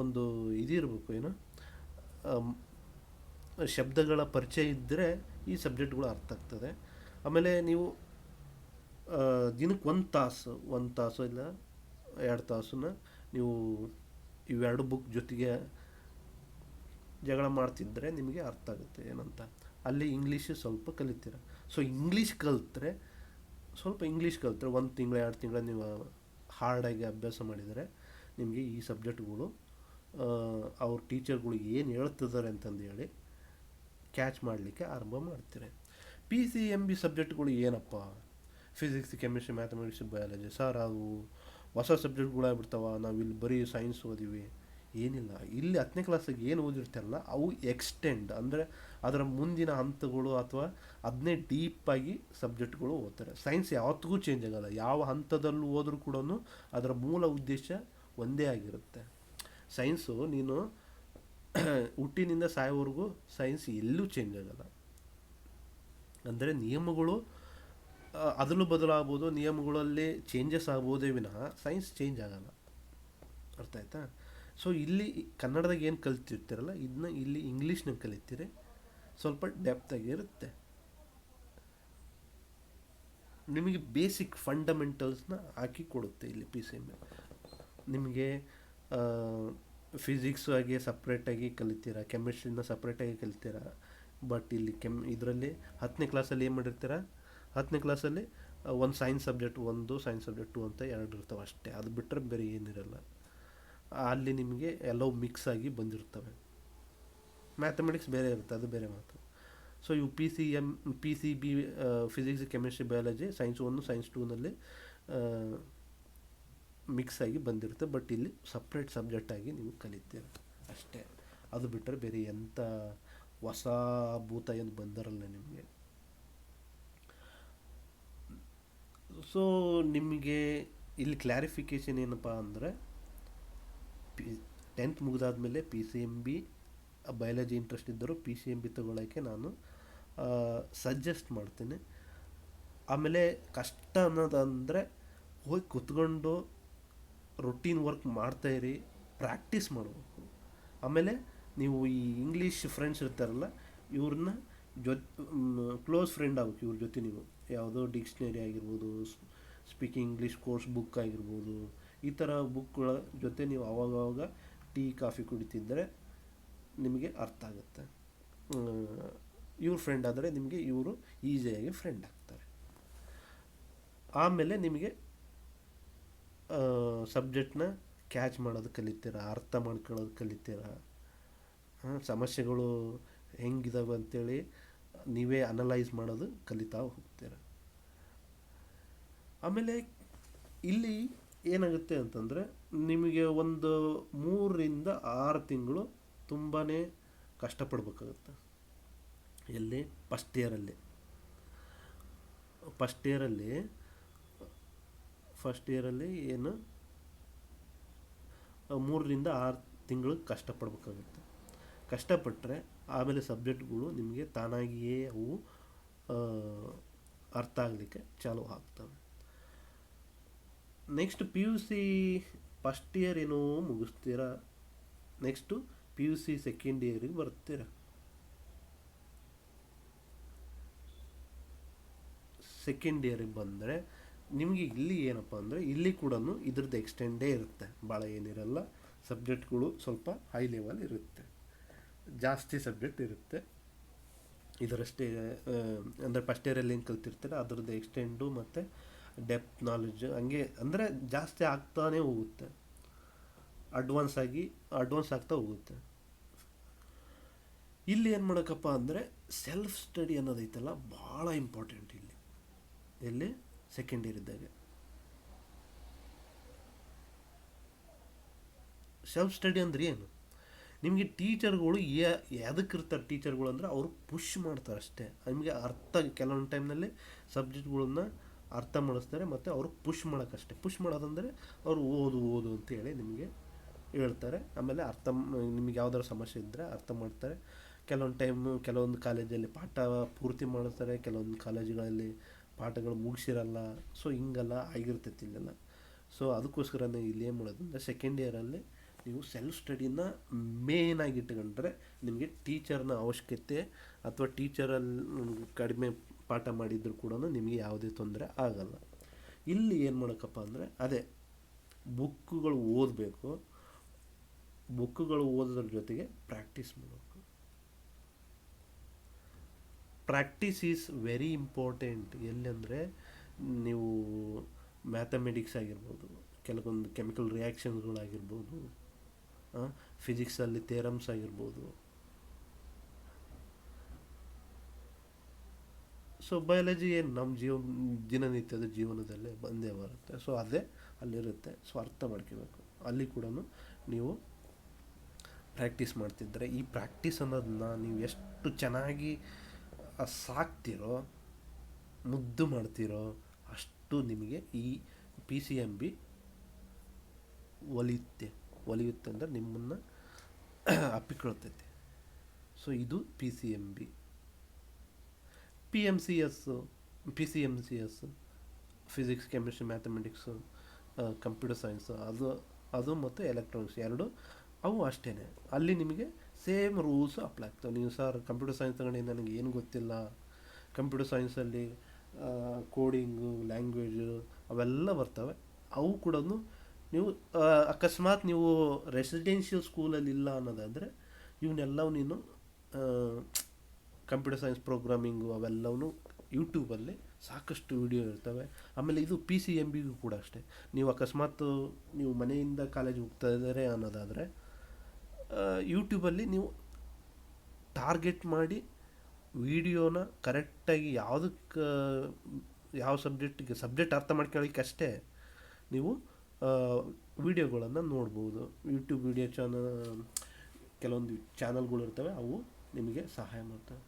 ಒಂದು ಇದಿರಬೇಕು ಏನು ಶಬ್ದಗಳ ಪರಿಚಯ ಇದ್ದರೆ ಈ ಸಬ್ಜೆಕ್ಟ್ಗಳು ಅರ್ಥ ಆಗ್ತದೆ. ಆಮೇಲೆ ನೀವು ದಿನಕ್ಕೆ ಒಂದು ತಾಸು ಒಂದು ತಾಸು ಇಲ್ಲ, ಎರಡು ತಾಸನ್ನ ನೀವು ಇವೆರಡು ಬುಕ್ ಜೊತೆಗೆ ಜಗಳ ಮಾಡ್ತಿದ್ದರೆ ನಿಮಗೆ ಅರ್ಥ ಆಗುತ್ತೆ ಏನಂತ. ಅಲ್ಲಿ ಇಂಗ್ಲೀಷ್ ಸ್ವಲ್ಪ ಕಲಿತೀರ. ಸೊ ಇಂಗ್ಲೀಷ್ ಕಲಿತ್ರೆ ಸ್ವಲ್ಪ ಇಂಗ್ಲೀಷ್ ಕಲಿತ್ರೆ, ಒಂದು ತಿಂಗಳು, ಎರಡು ತಿಂಗಳು ನೀವು ಹಾರ್ಡಾಗಿ ಅಭ್ಯಾಸ ಮಾಡಿದರೆ ನಿಮಗೆ ಈ ಸಬ್ಜೆಕ್ಟ್ಗಳು ಅವ್ರ ಟೀಚರ್ಗಳು ಏನು ಹೇಳ್ತಿದ್ದಾರೆ ಅಂತಂದು ಹೇಳಿ ಕ್ಯಾಚ್ ಮಾಡಲಿಕ್ಕೆ ಆರಂಭ ಮಾಡ್ತೀರಿ. ಪಿ ಸಿ ಎಂ ಬಿ ಸಬ್ಜೆಕ್ಟ್ಗಳು ಏನಪ್ಪ? Physics chemistry mathematics biology sir ಅವು ಹೊಸ ಸಬ್ಜೆಕ್ಟ್ಗಳಾಗ್ಬಿಡ್ತಾವ ನಾವು ಇಲ್ಲಿ ಬರೀ ಸೈನ್ಸ್ ಓದಿವಿ. ಏನಿಲ್ಲ. ಇಲ್ಲಿ ಹತ್ತನೇ ಕ್ಲಾಸಿಗೆ ಏನು ಓದಿರ್ತಾರಲ್ಲ ಅವು ಎಕ್ಸ್ಟೆಂಡ್ ಅಂದರೆ ಅದರ ಮುಂದಿನ ಹಂತಗಳು ಅಥವಾ ಅದನ್ನೇ ಡೀಪಾಗಿ ಸಬ್ಜೆಕ್ಟ್ಗಳು ಓದ್ತಾರೆ. ಸೈನ್ಸ್ ಯಾವತ್ತಿಗೂ ಚೇಂಜ್ ಆಗಲ್ಲ. ಯಾವ ಹಂತದಲ್ಲೂ ಹೋದರೂ ಕೂಡ ಅದರ ಮೂಲ ಉದ್ದೇಶ ಒಂದೇ ಆಗಿರುತ್ತೆ. ಸೈನ್ಸು ನೀನು ಹುಟ್ಟಿನಿಂದ ಸಾಯೋವರೆಗೂ ಸೈನ್ಸ್ ಎಲ್ಲೂ ಚೇಂಜ್ ಆಗಲ್ಲ. ಅಂದರೆ ನಿಯಮಗಳು ಅದರಲ್ಲೂ ಬದಲಾಗ್ಬೋದು, ನಿಯಮಗಳಲ್ಲಿ ಚೇಂಜಸ್ ಆಗ್ಬೋದೇ ವಿನಃ ಸೈನ್ಸ್ ಚೇಂಜ್ ಆಗಲ್ಲ. ಅರ್ಥ ಆಯ್ತಾ? ಸೊ ಇಲ್ಲಿ ಕನ್ನಡದಾಗ ಏನು ಕಲ್ತಿರ್ತೀರಲ್ಲ ಇದನ್ನ ಇಲ್ಲಿ ಇಂಗ್ಲೀಷ್ನಾಗ ಕಲಿತೀರಿ. ಸ್ವಲ್ಪ ಡೆಪ್ತಾಗಿರುತ್ತೆ ನಿಮಗೆ ಬೇಸಿಕ್ ಫಂಡಮೆಂಟಲ್ಸ್ನ ಹಾಕಿ ಕೊಡುತ್ತೆ ಇಲ್ಲಿ ಪಿ ಸಿ ಎಂ ನಿಮಗೆ ಫಿಸಿಕ್ಸ್ ಆಗಿ ಸಪ್ರೇಟಾಗಿ ಕಲಿತೀರಾ ಕೆಮಿಸ್ಟ್ರಿನ ಸಪ್ರೇಟಾಗಿ ಕಲಿತೀರಾ ಬಟ್ ಇಲ್ಲಿ ಕೆಮ್ ಇದರಲ್ಲಿ ಹತ್ತನೇ ಕ್ಲಾಸಲ್ಲಿ ಏನು ಮಾಡಿರ್ತೀರ? ಹತ್ತನೇ ಕ್ಲಾಸಲ್ಲಿ ಒಂದು ಸೈನ್ಸ್ ಸಬ್ಜೆಕ್ಟ್ ಒಂದು ಸೈನ್ಸ್ ಸಬ್ಜೆಕ್ಟ್ ಟು ಅಂತ ಎರಡು ಇರ್ತಾವೆ ಅಷ್ಟೇ. ಅದು ಬಿಟ್ಟರೆ ಬೇರೆ ಏನಿರಲ್ಲ. ಅಲ್ಲಿ ನಿಮಗೆ ಎಲ್ಲವೂ ಮಿಕ್ಸ್ ಆಗಿ ಬಂದಿರ್ತವೆ ಮ್ಯಾಥಮೆಟಿಕ್ಸ್ ಬೇರೆ ಇರುತ್ತೆ, ಅದು ಬೇರೆ ಮಾತು. ಸೊ ಇವು P C M P C B physics chemistry biology science one science ಟೂನಲ್ಲಿ mix ಆಗಿ ಬಂದಿರುತ್ತೆ. ಬಟ್ ಇಲ್ಲಿ ಸಪ್ರೇಟ್ ಸಬ್ಜೆಕ್ಟ್ ಆಗಿ ನೀವು ಕಲಿತೀರ. ಅಷ್ಟೇ. ಅದು ಬಿಟ್ಟರೆ ಬೇರೆ ಎಂಥ ಹೊಸ ಭೂತ ಏನು ಬಂದಿರಲ್ಲ ನಿಮಗೆ. ಸೊ ನಿಮಗೆ ಇಲ್ಲಿ ಕ್ಲಾರಿಫಿಕೇಷನ್ ಏನಪ್ಪ ಅಂದರೆ P tenth ಮುಗಿದಾದ್ಮೇಲೆ P C M B biology interest ಇದ್ದರೂ ಪಿ ಸಿ ಎಂ ಬಿ ತಗೊಳ್ಳೋಕ್ಕೆ ನಾನು ಸಜೆಸ್ಟ್ ಮಾಡ್ತೀನಿ. ಆಮೇಲೆ ಕಷ್ಟ ಅನ್ನೋದಂದರೆ ಹೋಗಿ ಕುತ್ಕೊಂಡು ರೊಟೀನ್ ವರ್ಕ್ ಮಾಡ್ತಾಯಿರಿ ಪ್ರಾಕ್ಟೀಸ್ ಮಾಡಬೇಕು. ಆಮೇಲೆ ನೀವು ಈ ಇಂಗ್ಲೀಷ್ ಫ್ರೆಂಡ್ಸ್ ಇರ್ತಾರಲ್ಲ, ಇವ್ರನ್ನ ಜೊ ಕ್ಲೋಸ್ ಫ್ರೆಂಡ್ ಆಗಬೇಕು ಇವ್ರ ಜೊತೆ ನೀವು. ಯಾವುದೋ ಡಿಕ್ಷ್ನರಿ ಆಗಿರ್ಬೋದು ಸ್ಪೀಕಿಂಗ್ ಇಂಗ್ಲೀಷ್ ಕೋರ್ಸ್ ಬುಕ್ ಆಗಿರ್ಬೋದು ಈ ಥರ ಬುಕ್ಗಳ ಜೊತೆ ನೀವು ಆವಾಗವಾಗ ಟೀ, ಕಾಫಿ ಕುಡಿತಿದ್ದರೆ ನಿಮಗೆ ಅರ್ಥ ಆಗುತ್ತೆ. ಇವ್ರ ಫ್ರೆಂಡ್ ಆದರೆ ನಿಮಗೆ ಇವರು ಈಸಿಯಾಗಿ ಫ್ರೆಂಡ್ ಆಗ್ತಾರೆ. ಆಮೇಲೆ ನಿಮಗೆ ಸಬ್ಜೆಕ್ಟ್ನ ಕ್ಯಾಚ್ ಮಾಡೋದು ಕಲಿತೀರ, ಅರ್ಥ ಮಾಡ್ಕೊಳ್ಳೋದು ಕಲಿತೀರ ಸಮಸ್ಯೆಗಳು ಹೆಂಗಿದಾವೆ ಅಂತೇಳಿ ನೀವೇ ಅನಲೈಸ್ ಮಾಡೋದು ಕಲಿತಾ ಹೋಗ್ತೀರ. ಆಮೇಲೆ ಇಲ್ಲಿ ಏನಾಗುತ್ತೆ ಅಂತಂದರೆ ನಿಮಗೆ ಒಂದು ಮೂರರಿಂದ ಆರು ತಿಂಗಳು ತುಂಬಾ ಕಷ್ಟಪಡಬೇಕಾಗುತ್ತೆ. ಎಲ್ಲಿ? ಫಸ್ಟ್ ಇಯರಲ್ಲಿ ಫಸ್ಟ್ ಇಯರಲ್ಲಿ ಫಸ್ಟ್ ಇಯರಲ್ಲಿ ಏನು? ಮೂರರಿಂದ ಆರು ತಿಂಗಳು ಕಷ್ಟಪಡಬೇಕಾಗುತ್ತೆ. ಕಷ್ಟಪಟ್ಟರೆ ಆಮೇಲೆ ಸಬ್ಜೆಕ್ಟ್ಗಳು ನಿಮಗೆ ತಾನಾಗಿಯೇ ಅವು ಅರ್ಥ ಆಗಲಿಕ್ಕೆ ಚಾಲು ಆಗ್ತವೆ. Next P U C first year ಏನೋ ಮುಗಿಸ್ತೀರ? Next P U C second ಇಯರಿಗೆ ಬರ್ತೀರ? ಸೆಕೆಂಡ್ ಇಯರಿಗೆ ಬಂದರೆ ನಿಮಗೆ ಇಲ್ಲಿ ಏನಪ್ಪ ಅಂದರೆ ಇಲ್ಲಿ ಕೂಡ ಇದ್ರದ್ದು ಎಕ್ಸ್ಟೆಂಡೇ ಇರುತ್ತೆ. ಭಾಳ ಏನಿರಲ್ಲ. ಸಬ್ಜೆಕ್ಟ್ಗಳು ಸ್ವಲ್ಪ ಹೈ ಲೆವೆಲ್ ಇರುತ್ತೆ. ಜಾಸ್ತಿ ಸಬ್ಜೆಕ್ಟ್ ಇರುತ್ತೆ. ಇದರಷ್ಟೇ ಅಂದರೆ ಫಸ್ಟ್ ಇಯರಲ್ಲಿ ಏನು ಕಲ್ತಿರ್ತಾರೆ, ಅದರದ್ದು ಎಕ್ಸ್ಟೆಂಡು ಮತ್ತು ಡೆಪ್ತ್ ನಾಲೆಡ್ಜ್ ಹಂಗೆ ಅಂದರೆ ಜಾಸ್ತಿ ಆಗ್ತಾನೇ ಹೋಗುತ್ತೆ. ಅಡ್ವಾನ್ಸ್ ಆಗಿ ಅಡ್ವಾನ್ಸ್ ಆಗ್ತಾ ಹೋಗುತ್ತೆ. ಇಲ್ಲಿ ಏನು ಮಾಡೋಕ್ಕಪ್ಪ ಅಂದರೆ ಸೆಲ್ಫ್ ಸ್ಟಡಿ ಅನ್ನೋದೈತಲ್ಲ ಭಾಳ ಇಂಪಾರ್ಟೆಂಟ್ ಇಲ್ಲಿ. ಎಲ್ಲಿ ಸೆಕೆಂಡ್ ಇಯರ್ ಇದ್ದಾಗ. ಸೆಲ್ಫ್ ಸ್ಟಡಿ ಅಂದ್ರೆ ಏನು? ನಿಮಗೆ ಟೀಚರ್ಗಳು ಯಾವುದಕ್ಕೆ ಇರ್ತಾರೆ ಟೀಚರ್ಗಳು ಅಂದರೆ ಅವರು ಪುಷ್ ಮಾಡ್ತಾರೆ ಅಷ್ಟೇ. ನಿಮಗೆ ಅರ್ಥ ಕೆಲವೊಂದು ಟೈಮ್ನಲ್ಲಿ ಸಬ್ಜೆಕ್ಟ್ಗಳನ್ನ ಅರ್ಥ ಮಾಡಿಸ್ತಾರೆ ಮತ್ತು ಅವರು ಪುಷ್ ಮಾಡೋಕ್ಕಷ್ಟೆ. ಪುಷ್ ಮಾಡೋದಂದರೆ ಅವರು ಓದು ಓದು ಅಂತೇಳಿ ನಿಮಗೆ ಹೇಳ್ತಾರೆ. ಆಮೇಲೆ ಅರ್ಥ ನಿಮಗೆ ಯಾವ್ದಾದ್ರು ಸಮಸ್ಯೆ ಇದ್ದರೆ ಅರ್ಥ ಮಾಡ್ತಾರೆ. ಕೆಲವೊಂದು ಟೈಮು ಕೆಲವೊಂದು ಕಾಲೇಜಲ್ಲಿ ಪಾಠ ಪೂರ್ತಿ ಮಾಡಿಸ್ತಾರೆ, ಕೆಲವೊಂದು ಕಾಲೇಜುಗಳಲ್ಲಿ ಪಾಠಗಳು ಮುಗಿಸಿರಲ್ಲ. ಸೊ ಹಿಂಗೆಲ್ಲ ಆಗಿರ್ತೈತಿ ಇಲ್ಲೆಲ್ಲ. ಸೊ ಅದಕ್ಕೋಸ್ಕರನೇ ಇಲ್ಲಿ ಏನು ಮಾಡೋದಂದ್ರೆ ಸೆಕೆಂಡ್ ಇಯರಲ್ಲಿ ನೀವು ಸೆಲ್ಫ್ ಸ್ಟಡಿನ ಮೇಯ್ನಾಗಿ ಇಟ್ಕೊಂಡ್ರೆ ನಿಮಗೆ ಟೀಚರ್ನ ಅವಶ್ಯಕತೆ ಅಥವಾ ಟೀಚರಲ್ಲಿ ಕಡಿಮೆ ಪಾಠ ಮಾಡಿದ್ರು ಕೂಡ ನಿಮಗೆ ಯಾವುದೇ ತೊಂದರೆ ಆಗಲ್ಲ. ಇಲ್ಲಿ ಏನು ಮಾಡೋಕ್ಕಪ್ಪ ಅಂದರೆ, ಅದೇ ಬುಕ್ಕುಗಳು ಓದಬೇಕು. ಬುಕ್ಗಳು ಓದೋದ್ರ ಜೊತೆಗೆ ಪ್ರಾಕ್ಟೀಸ್ ಮಾಡಬೇಕು. Practice is very important. ಎಲ್ಲಂದರೆ ನೀವು ಮ್ಯಾಥಮೆಟಿಕ್ಸ್ ಆಗಿರ್ಬೋದು, ಕೆಲವೊಂದು ಕೆಮಿಕಲ್ ರಿಯಾಕ್ಷನ್ಸ್ಗಳಾಗಿರ್ಬೋದು ಫಿಸಿಕ್ಸಲ್ಲಿ ಥೇರಮ್ಸ್ ಆಗಿರ್ಬೋದು ಸೊ ಬಯಾಲಜಿ ಏನು ನಮ್ಮ ಜೀವ ದಿನನಿತ್ಯದ ಜೀವನದಲ್ಲೇ ಬಂದೇ ಬರುತ್ತೆ. ಸೊ ಅದೇ ಅಲ್ಲಿರುತ್ತೆ. ಸೊ ಅರ್ಥ ಮಾಡ್ಕೋಬೇಕು. ಅಲ್ಲಿ ಕೂಡ ನೀವು ಪ್ರಾಕ್ಟೀಸ್ ಮಾಡ್ತಿದ್ದರೆ ಈ ಪ್ರಾಕ್ಟೀಸ್ ಅನ್ನೋದನ್ನ ನೀವು ಎಷ್ಟು ಚೆನ್ನಾಗಿ ಸಾಕ್ತಿರೋ, ಮುದ್ದು ಮಾಡ್ತಿರೋ ಅಷ್ಟು ನಿಮಗೆ ಈ ಪಿ ಸಿ ಎಂ ಬಿ ಒಲಿಯುತ್ತೆ. ಒಲಿಯುತ್ತೆ ಅಂದರೆ ನಿಮ್ಮನ್ನು ಅಪ್ಪಿಕೊಳ್ತೈತೆ. ಸೊ ಇದು P C M B P M C S P C M C S physics chemistry mathematics computer science ಅದು ಅದು ಮತ್ತು ಎಲೆಕ್ಟ್ರಾನಿಕ್ಸ್ ಎರಡು, ಅವು ಅಷ್ಟೇ ಅಲ್ಲಿ ನಿಮಗೆ ಸೇಮ್ ರೂಲ್ಸು ಅಪ್ಲೈ ಆಗ್ತವೆ. ನೀವು ಸರ್ ಕಂಪ್ಯೂಟರ್ ಸೈನ್ಸ್ ತಗೊಂಡು ನನಗೆ ಏನು ಗೊತ್ತಿಲ್ಲ. ಕಂಪ್ಯೂಟರ್ ಸೈನ್ಸಲ್ಲಿ ಕೋಡಿಂಗು ಲ್ಯಾಂಗ್ವೇಜು ಅವೆಲ್ಲ ಬರ್ತವೆ. ಅವು ಕೂಡ ನೀವು ಅಕಸ್ಮಾತ್ ನೀವು ರೆಸಿಡೆನ್ಷಿಯಲ್ ಸ್ಕೂಲಲ್ಲಿ ಇಲ್ಲ ಅನ್ನೋದಾದರೆ ಇವನ್ನೆಲ್ಲವೂ ನೀನು ಕಂಪ್ಯೂಟರ್ ಸೈನ್ಸ್ ಪ್ರೋಗ್ರಾಮಿಂಗು ಅವೆಲ್ಲವೂ ಯೂಟ್ಯೂಬಲ್ಲಿ ಸಾಕಷ್ಟು ವಿಡಿಯೋ ಇರ್ತವೆ. ಆಮೇಲೆ ಇದು ಪಿ ಸಿ ಎಂ ಬಿಗೂ ಕೂಡ ಅಷ್ಟೇ. ನೀವು ಅಕಸ್ಮಾತ್ ನೀವು ಮನೆಯಿಂದ ಕಾಲೇಜಿಗೆ ಹೋಗ್ತಾ ಇದ್ದಾರೆ ಅನ್ನೋದಾದರೆ ಯೂಟ್ಯೂಬಲ್ಲಿ ನೀವು ಟಾರ್ಗೆಟ್ ಮಾಡಿ ವಿಡಿಯೋನ ಕರೆಕ್ಟಾಗಿ ಯಾವುದಕ್ಕೆ, ಯಾವ ಸಬ್ಜೆಕ್ಟಿಗೆ ಸಬ್ಜೆಕ್ಟ್ ಅರ್ಥ ಮಾಡ್ಕೊಳ್ಳಿಕ್ಕೆ ಅಷ್ಟೇ ನೀವು ವೀಡಿಯೋಗಳನ್ನು ನೋಡ್ಬೋದು. ಯೂಟ್ಯೂಬ್ ವಿಡಿಯೋ ಚಾನಲ್ ಕೆಲವೊಂದು ಚಾನಲ್ಗಳು ಇರ್ತವೆ, ಅವು ನಿಮಗೆ ಸಹಾಯ ಮಾಡ್ತವೆ.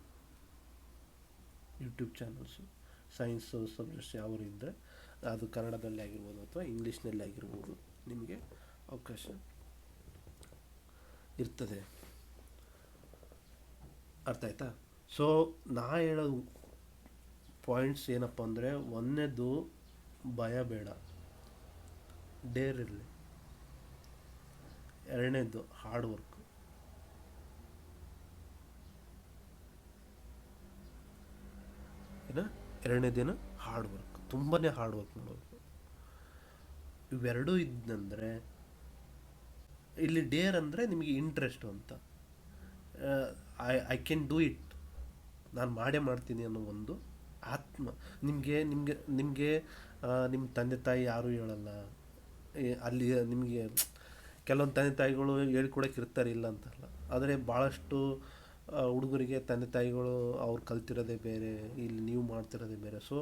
ಯೂಟ್ಯೂಬ್ ಚಾನಲ್ಸು ಸೈನ್ಸ್ ಸಬ್ಜೆಕ್ಟ್ಸ್ ಯಾವ ಇದ್ದರೆ ಅದು ಕನ್ನಡದಲ್ಲಿ ಆಗಿರ್ಬೋದು ಅಥವಾ ಇಂಗ್ಲೀಷ್ನಲ್ಲಿ ಆಗಿರ್ಬೋದು, ನಿಮಗೆ ಅವಕಾಶ ಇರ್ತದೆ. ಅರ್ಥ ಆಯ್ತಾ? ಸೊ ನಾ ಹೇಳೋ ಪಾಯಿಂಟ್ಸ್ ಏನಪ್ಪ ಅಂದರೆ, ಒಂದನೇದು ಭಯ ಬೇಡ. ಡೇರ್ ಇರಲಿ. ಎರಡನೇದು ಹಾರ್ಡ್ ವರ್ಕ್ ಏನ ದಿನ ಹಾರ್ಡ್ ವರ್ಕ್ ತುಂಬಾ ಹಾರ್ಡ್ ವರ್ಕ್ ಮಾಡಬೇಕು ಇವೆರಡೂ ಇದ್ದಂದರೆ ಇಲ್ಲಿ ಡೇರ್ ಅಂದರೆ ನಿಮಗೆ ಇಂಟ್ರೆಸ್ಟು ಅಂತ. I I can do it ನಾನು ಮಾಡೇ ಮಾಡ್ತೀನಿ ಅನ್ನೋ ಒಂದು ಆತ್ಮ. ನಿಮಗೆ ನಿಮಗೆ ನಿಮಗೆ ನಿಮ್ಮ ತಂದೆ ತಾಯಿ ಯಾರೂ ಹೇಳಲ್ಲ. ಅಲ್ಲಿ ನಿಮಗೆ ಕೆಲವೊಂದು ತಂದೆ ತಾಯಿಗಳು ಹೇಳ್ಕೊಡಕ್ಕೆ ಇರ್ತಾರೆ ಇಲ್ಲ ಅಂತಲ್ಲ. ಆದರೆ ಭಾಳಷ್ಟು ಹುಡುಗರಿಗೆ ತಂದೆ ತಾಯಿಗಳು ಅವ್ರು ಕಲ್ತಿರೋದೇ ಬೇರೆ, ಇಲ್ಲಿ ನೀವು ಮಾಡ್ತಿರೋದೇ ಬೇರೆ. ಸೊ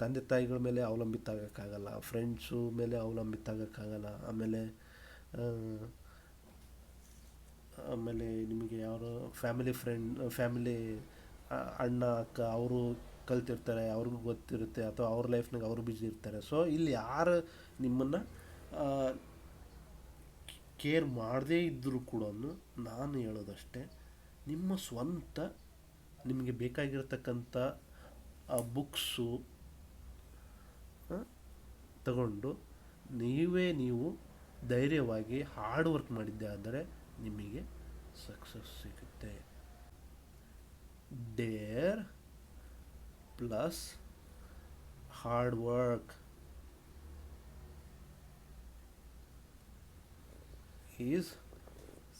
ತಂದೆ ತಾಯಿಗಳ ಮೇಲೆ ಅವಲಂಬಿತ ಆಗೋಕ್ಕಾಗಲ್ಲ ಫ್ರೆಂಡ್ಸು ಮೇಲೆ ಅವಲಂಬಿತ ಆಗೋಕ್ಕಾಗಲ್ಲ. ಆಮೇಲೆ ಆಮೇಲೆ ನಿಮಗೆ ಯಾರು ಫ್ಯಾಮಿಲಿ ಫ್ರೆಂಡ್ ಫ್ಯಾಮಿಲಿ ಅಣ್ಣ, ಅಕ್ಕ, ಅವರು ಕಲ್ತಿರ್ತಾರೆ, ಅವ್ರಿಗೂ ಗೊತ್ತಿರುತ್ತೆ, ಅಥವಾ ಅವ್ರ ಲೈಫ್ನಾಗ ಅವರು ಬಿಜಿ ಇರ್ತಾರೆ. ಸೊ ಇಲ್ಲಿ ಯಾರು ನಿಮ್ಮನ್ನು ಕೇರ್ ಮಾಡದೇ ಇದ್ದರೂ ಕೂಡ ನಾನು ಹೇಳೋದಷ್ಟೇ ನಿಮ್ಮ ಸ್ವಂತ, ನಿಮಗೆ ಬೇಕಾಗಿರತಕ್ಕಂಥ ಬುಕ್ಸು ತಗೊಂಡು ನೀವೇ ನೀವು ಧೈರ್ಯವಾಗಿ ಹಾರ್ಡ್ ವರ್ಕ್ ಮಾಡಿದ್ದೆ ಆದರೆ ನಿಮಗೆ ಸಕ್ಸಸ್ ಸಿಗುತ್ತೆ. Dare plus hard work. Is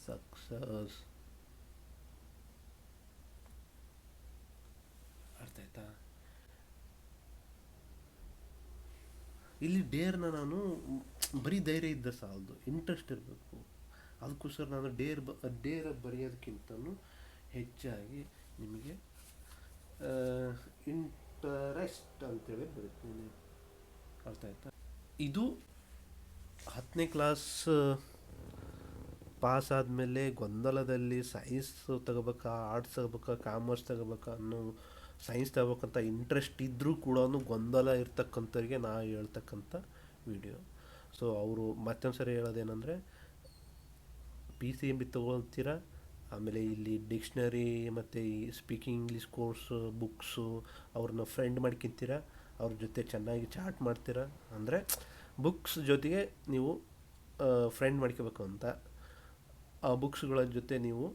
success. ಆಯ್ತಾ ಇಲ್ಲಿ ಡೇರ್ನ ನಾನು ಬರೀ ಧೈರ್ಯ ಇದ್ದ ಸಾಲದು ಇಂಟ್ರೆಸ್ಟ್ ಇರಬೇಕು. ಅದಕ್ಕೋಸ್ಕರ ನಾನು ಡೇರ್ ಬ, ಡೇರ್ ಬರೆಯೋದಕ್ಕಿಂತಲೂ ಹೆಚ್ಚಾಗಿ ನಿಮಗೆ ಇಂಟರೆಸ್ಟ್ ಅಂತೇಳಿ ಬರೀತೀನಿ. ಅರ್ಥ ಆಯ್ತಾ? ಇದು ಹತ್ತನೇ ಕ್ಲಾಸ್ ಪಾಸ್ ಆದಮೇಲೆ ಗೊಂದಲದಲ್ಲಿ ಸೈನ್ಸ್ ತಗೋಬೇಕಾ ಆರ್ಟ್ಸ್ ತಗೋಬೇಕಾ ಕಾಮರ್ಸ್ ತಗೋಬೇಕಾ ಅನ್ನೋ ಸೈನ್ಸ್ ತಗೋಬೇಕಂತ ಇಂಟ್ರೆಸ್ಟ್ ಇದ್ದರೂ ಕೂಡ ಗೊಂದಲ ಇರ್ತಕ್ಕಂಥವ್ರಿಗೆ ನಾ ಹೇಳ್ತಕ್ಕಂಥ ವಿಡಿಯೋ ಸೊ ಅವರು ಮತ್ತೊಂದು ಸರಿ ಹೇಳೋದೇನೆಂದರೆ ಪಿ ಸಿ ಎಂ ಬಿ ತೊಗೊಳ್ತೀರಾ, ಆಮೇಲೆ ಇಲ್ಲಿ ಡಿಕ್ಷ್ನರಿ ಮತ್ತು ಈ ಸ್ಪೀಕಿಂಗ್ ಇಂಗ್ಲೀಷ್ ಕೋರ್ಸು ಬುಕ್ಸು ಅವ್ರನ್ನ ಫ್ರೆಂಡ್ ಮಾಡ್ಕೊತೀರಾ ಅವ್ರ ಜೊತೆ ಚೆನ್ನಾಗಿ ಚಾಟ್ ಮಾಡ್ತೀರಾ, ಅಂದರೆ ಬುಕ್ಸ್ ಜೊತೆಗೆ ನೀವು ಫ್ರೆಂಡ್ ಮಾಡ್ಕೋಬೇಕು ಅಂತ. ಆ ಬುಕ್ಸ್ಗಳ ಜೊತೆ ನೀವು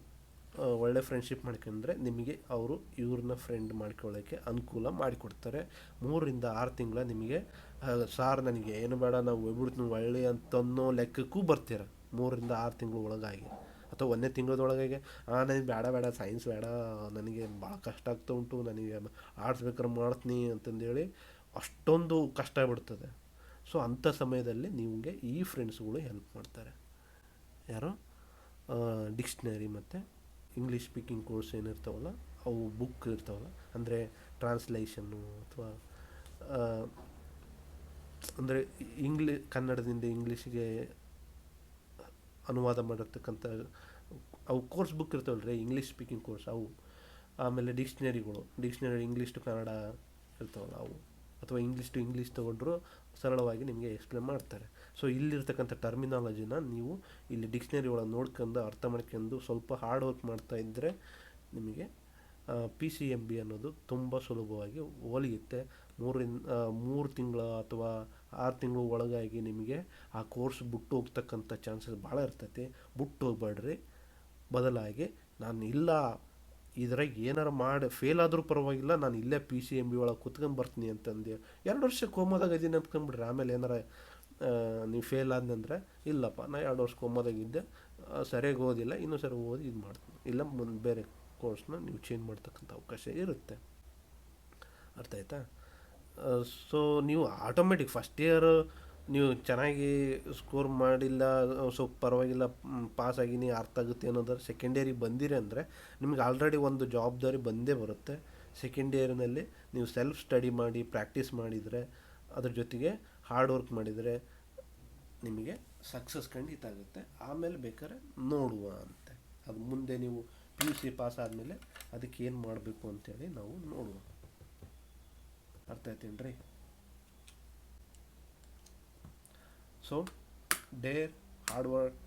ಒಳ್ಳೆ ಫ್ರೆಂಡ್ಶಿಪ್ ಮಾಡ್ಕೊಂಡ್ರೆ ನಿಮಗೆ ಅವರು ಇವ್ರನ್ನ ಫ್ರೆಂಡ್ ಮಾಡ್ಕೊಳ್ಳೋಕ್ಕೆ ಅನುಕೂಲ ಮಾಡಿಕೊಡ್ತಾರೆ. ಮೂರರಿಂದ ಆರು ತಿಂಗಳ ನಿಮಗೆ ಸಾರ್ ನನಗೆ ಏನು ಬೇಡ, ನಾವು ಹೋಗ್ಬಿಡ್ತೀನಿ ಒಳ್ಳೆ ಅಂತನ್ನೋ ಲೆಕ್ಕಕ್ಕೂ ಬರ್ತೀರ. ಮೂರರಿಂದ ಆರು ತಿಂಗಳ ಒಳಗಾಗಿ. ಅಥವಾ ಒಂದನೇ ತಿಂಗಳದೊಳಗಾಗಿ ಹಾಂ ನನಗೆ ಬೇಡ ಬೇಡ ಸೈನ್ಸ್ ಬೇಡ, ನನಗೆ ಭಾಳ ಕಷ್ಟ ಆಗ್ತಾ ಉಂಟು, ನನಗೆ ಆರ್ಟ್ಸ್ ಬೇಕಾದ್ರೆ ಮಾಡ್ತೀನಿ ಅಂತಂದೇಳಿ ಅಷ್ಟೊಂದು ಕಷ್ಟ ಬಿಡ್ತದೆ. ಸೊ ಅಂಥ ಸಮಯದಲ್ಲಿ ನಿಮಗೆ ಈ ಫ್ರೆಂಡ್ಸ್ಗಳು ಹೆಲ್ಪ್ ಮಾಡ್ತಾರೆ. ಯಾರು? ಡಿಕ್ಷ್ನರಿ ಮತ್ತು ಇಂಗ್ಲೀಷ್ ಸ್ಪೀಕಿಂಗ್ ಕೋರ್ಸ್ ಏನಿರ್ತಾವಲ್ಲ, ಅವು ಬುಕ್ ಇರ್ತಾವಲ್ಲ, ಅಂದರೆ ಟ್ರಾನ್ಸ್ಲೇಷನ್ನು ಅಥವಾ ಅಂದರೆ ಇಂಗ್ಲಿ ಕನ್ನಡದಿಂದ ಇಂಗ್ಲೀಷಿಗೆ ಅನುವಾದ ಮಾಡಿರ್ತಕ್ಕಂಥ, ಅವು ಕೋರ್ಸ್ ಬುಕ್ ಇರ್ತಾವಲ್ರಿ ಇಂಗ್ಲೀಷ್ ಸ್ಪೀಕಿಂಗ್ ಕೋರ್ಸ್ ಅವು. ಆಮೇಲೆ ಡಿಕ್ಷ್ನರಿಗಳು ಡಿಕ್ಷ್ನರಿ ಇಂಗ್ಲೀಷ್ ಟು ಕನ್ನಡ ಇರ್ತಾವಲ್ಲ ಅವು. ಅಥವಾ ಇಂಗ್ಲೀಷ್ ಟು ಇಂಗ್ಲೀಷ್ ತೊಗೊಂಡ್ರು ಸರಳವಾಗಿ ನಿಮಗೆ ಎಕ್ಸ್ಪ್ಲೇನ್ ಮಾಡ್ತಾರೆ. ಸೊ ಇಲ್ಲಿರ್ತಕ್ಕಂಥ ಟರ್ಮಿನಾಲಜಿನ ನೀವು ಇಲ್ಲಿ ಡಿಕ್ಷ್ನರಿ ಒಳಗೆ ನೋಡ್ಕೊಂಡು ಅರ್ಥ ಮಾಡ್ಕೊಂಡು ಸ್ವಲ್ಪ ಹಾರ್ಡ್ ವರ್ಕ್ ಮಾಡ್ತಾ ಇದ್ದರೆ ನಿಮಗೆ ಪಿ ಸಿ ಎಂ ಬಿ ಅನ್ನೋದು ತುಂಬ ಸುಲಭವಾಗಿ ಒಲಿಯುತ್ತೆ ಮೂರಿಂದ ಮೂರು ತಿಂಗಳ ಅಥವಾ ಆರು ತಿಂಗಳು ಒಳಗಾಗಿ ನಿಮಗೆ ಆ ಕೋರ್ಸ್ ಬಿಟ್ಟು ಹೋಗ್ತಕ್ಕಂಥ ಚಾನ್ಸಸ್ ಭಾಳ ಇರ್ತೈತಿ. ಬಿಟ್ಟು ಹೋಗ್ಬೇಡ್ರಿ. ಬದಲಾಗಿ ನಾನು ಇಲ್ಲ, ಇದ್ರಾಗ ಏನಾರು ಮಾಡಿ ಫೇಲ್ ಆದರೂ ಪರವಾಗಿಲ್ಲ, ನಾನು ಇಲ್ಲೇ ಪಿ ಸಿ ಎಂ ಬಿ ಒಳಗೆ ಕುತ್ಕೊಂಡು ಬರ್ತೀನಿ ಅಂತಂದು. ಎರಡು ವರ್ಷ ಕೋಮದಾಗ ಇದೀನಿ ಅಂದ್ಕೊಂಡ್ಬಿಡ್ರಿ ಆಮೇಲೆ ಏನಾರ ನೀವು ಫೇಲ್ ಆದಂದರೆ ಇಲ್ಲಪ್ಪ, ನಾ ಎರಡು ವರ್ಷ ಒಮ್ಮದಾಗಿದ್ದೆ ಸರಿಯಾಗಿ ಓದಿಲ್ಲ, ಇನ್ನೂ ಸರಿ ಓದಿ ಇದು ಮಾಡ್ತೀನಿ. ಇಲ್ಲ, ಮುಂದೆ ಬೇರೆ ಕೋರ್ಸ್ನ ನೀವು ಚೇಂಜ್ ಮಾಡ್ತಕ್ಕಂಥ ಅವಕಾಶ ಇರುತ್ತೆ. ಅರ್ಥ ಆಯ್ತಾ? ಸೊ ನೀವು ಆಟೋಮೆಟಿಕ್ ಫಸ್ಟ್ ಇಯರ್ ನೀವು ಚೆನ್ನಾಗಿ ಸ್ಕೋರ್ ಮಾಡಿಲ್ಲ ಸೊ ಪರವಾಗಿಲ್ಲ ಪಾಸ್ ಆಗಿನಿ, ಅರ್ಥ ಆಗುತ್ತೆ ಅನ್ನೋದಾದ್ರೆ ಸೆಕೆಂಡ್ ಇಯರಿಗೆ ಬಂದಿರಿ ಅಂದರೆ, ನಿಮ್ಗೆ ಆಲ್ರೆಡಿ ಒಂದು ಜವಾಬ್ದಾರಿ ಬಂದೇ ಬರುತ್ತೆ. ಸೆಕೆಂಡ್ ಇಯರ್ನಲ್ಲಿ ನೀವು ಸೆಲ್ಫ್ ಸ್ಟಡಿ ಮಾಡಿ ಪ್ರಾಕ್ಟೀಸ್ ಮಾಡಿದರೆ, ಅದ್ರ ಜೊತೆಗೆ ಹಾರ್ಡ್ ವರ್ಕ್ ಮಾಡಿದರೆ ನಿಮಗೆ ಸಕ್ಸಸ್ ಖಂಡಿತ ಆಗುತ್ತೆ. ಆಮೇಲೆ ಬೇಕಾದ್ರೆ ನೋಡುವ ಅಂತೆ. ಅದು ಮುಂದೆ ನೀವು ಪಿ ಯು ಸಿ ಪಾಸ್ ಆದಮೇಲೆ ಅದಕ್ಕೆ ಏನು ಮಾಡಬೇಕು ಅಂತೇಳಿ ನಾವು ನೋಡುವ. ಅರ್ಥ ಆಯ್ತೇನ್ರಿ? So dare hard work